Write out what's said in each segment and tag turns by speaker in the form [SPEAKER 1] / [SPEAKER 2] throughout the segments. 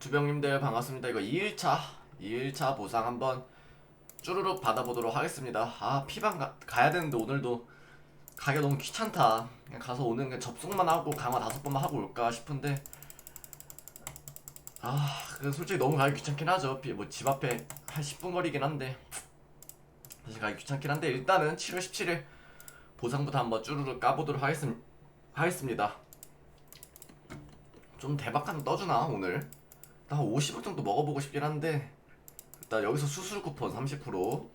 [SPEAKER 1] 형님들 반갑습니다. 이거 2일차 2일차 보상 한번 쭈루룩 받아보도록 하겠습니다. 아 피방 가, 가야 되는데 오늘도 가기 너무 귀찮다. 그냥 가서 오늘 그냥 접속만 하고 강화 다섯 번만 하고 올까 싶은데 아그 솔직히 너무 가기 귀찮긴 하죠. 뭐 집 앞에 한 10분 거리긴 한데 사실 가기 귀찮긴 한데 일단은 7월 17일 보상부터 한번 쭈루룩 까보도록 하겠습, 하겠습니다. 좀 대박한 떠주나 오늘? 나 50억 정도 먹어보고 싶긴 한데 일단 여기서 수술 쿠폰 30%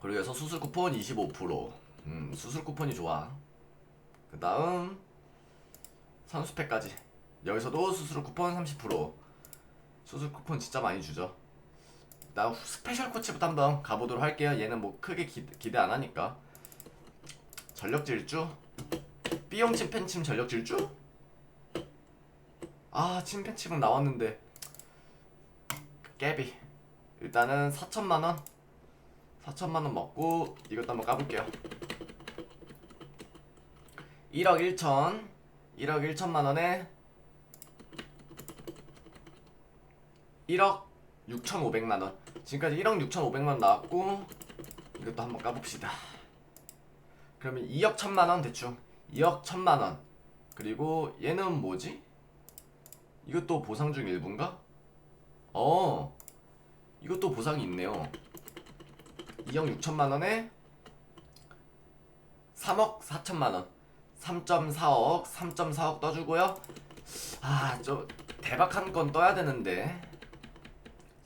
[SPEAKER 1] 그리고 여기서 수술 쿠폰 25% 음, 수술 쿠폰이 좋아. 그 다음 선수팩까지. 여기서도 수술 쿠폰 30% 수술 쿠폰 진짜 많이 주죠. 나 후- 스페셜 코치부터 한번 가보도록 할게요. 얘는 뭐 크게 기, 기대 안 하니까. 전력 질주 B형 침팬침 전력 질주? 아 침팬침은 나왔는데. 깨비. 일단은 4천만원. 4천만원 먹고 이것도 한번 까볼게요. 1억 1천. 1억 1천만원에 1억 6,500만원. 지금까지 1억 6,500만원 나왔고 이것도 한번 까봅시다. 그러면 2억 1천만원 대충 2억 1천만 원. 그리고 얘는 뭐지? 이것도 보상 중 일부인가? 어. 이것도 보상이 있네요. 2억 6천만 원에 3억 4천만 원. 3.4억 3.4억 떠주고요. 아좀 대박 한 건 떠야 되는데.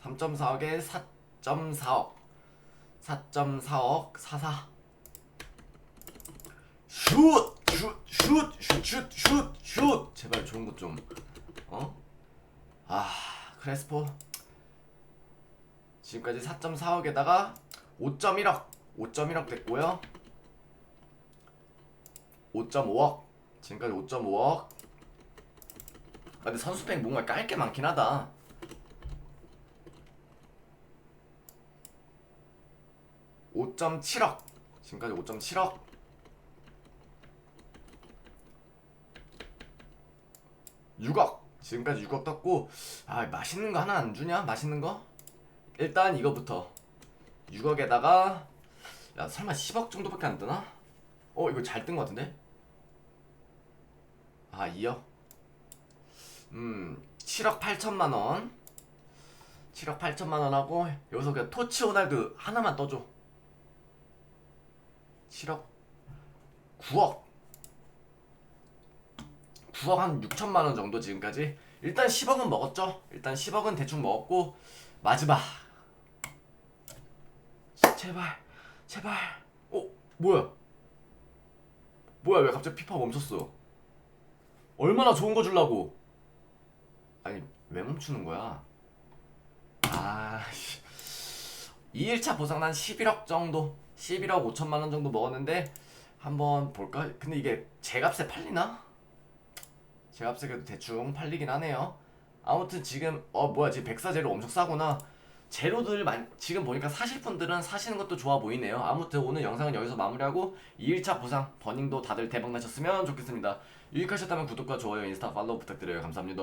[SPEAKER 1] 3.4억에 4.4억. 4.4억 44 슛! 슛! 슛! 슛! 슛! 슛! 슛! 제발 좋은 것 좀. 어? 아, 크레스포. 지금까지 4.4억에다가 5.1억. 5.1억 됐고요. 5.5억. 지금까지 5.5억. 아, 근데 선수팩 뭔가 깔 게 많긴 하다. (5.7억) 지금까지 (5.7억) 6억 지금까지 6억 떴고 아 맛있는 거 하나 안 주냐? 맛있는 거? 일단 이거부터. 6억에다가 야 설마 10억 정도밖에 안 뜨나? 어 이거 잘 뜬 거 같은데? 아 2억? 음 7억 8천만 원. 7억 8천만 원 하고 여기서 그냥 토치 호날두 하나만 떠줘. 7억? 9억 9억 한 6천만 원 정도 지금까지? 일단 10억은 먹었죠? 일단 10억은 대충 먹었고 마지막. 제발 제발. 어 뭐야? 뭐야 왜 갑자기 피파 멈췄어? 얼마나 좋은 거 주려고? 아니 왜 멈추는 거야? 아 2일차 보상 난 11억 정도 11억 5천만 원 정도 먹었는데 한번 볼까? 근데 이게 제값에 팔리나? 제값에 그래도 대충 팔리긴 하네요. 아무튼 지금 어 뭐야 지금 백사제로 엄청 싸구나. 제로들 만, 지금 보니까 사실 분들은 사시는 것도 좋아 보이네요. 아무튼 오늘 영상은 여기서 마무리하고 2일차 보상 버닝도 다들 대박 나셨으면 좋겠습니다. 유익하셨다면 구독과 좋아요, 인스타 팔로우 부탁드려요. 감사합니다.